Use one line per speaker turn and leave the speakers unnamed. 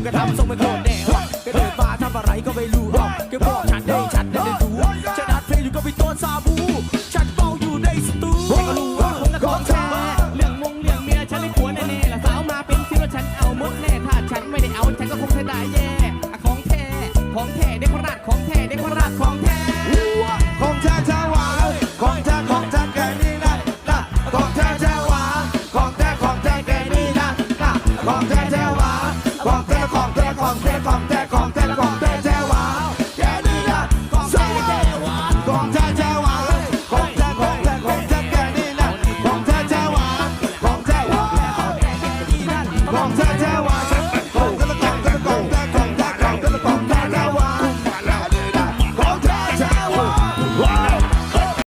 งกระทำทรงไม่โกรแน่วะกระเดินมาทำอะไรก็ไม่รู้อ่แกบอกฉันได้ฉันได้ได้รู้ฉันอัดเพลงอยู่ก็บพี่ต้นซาบู ฉันเฝ้าอยู่ในสตูไม่ก็รู้ว
่าผมกระทำแชร์เรื่องมงเรื่องเมียฉันได้ผัวแน่ๆล่ะสาวมาเป็นที่ว่าฉันเอามดแน่ถ้าฉันไม่ได้เอาฉันก็คงจะได้แย่ของแท้ของแท้เด็กราชของแท้เด็กราชของแท้
光在眺望。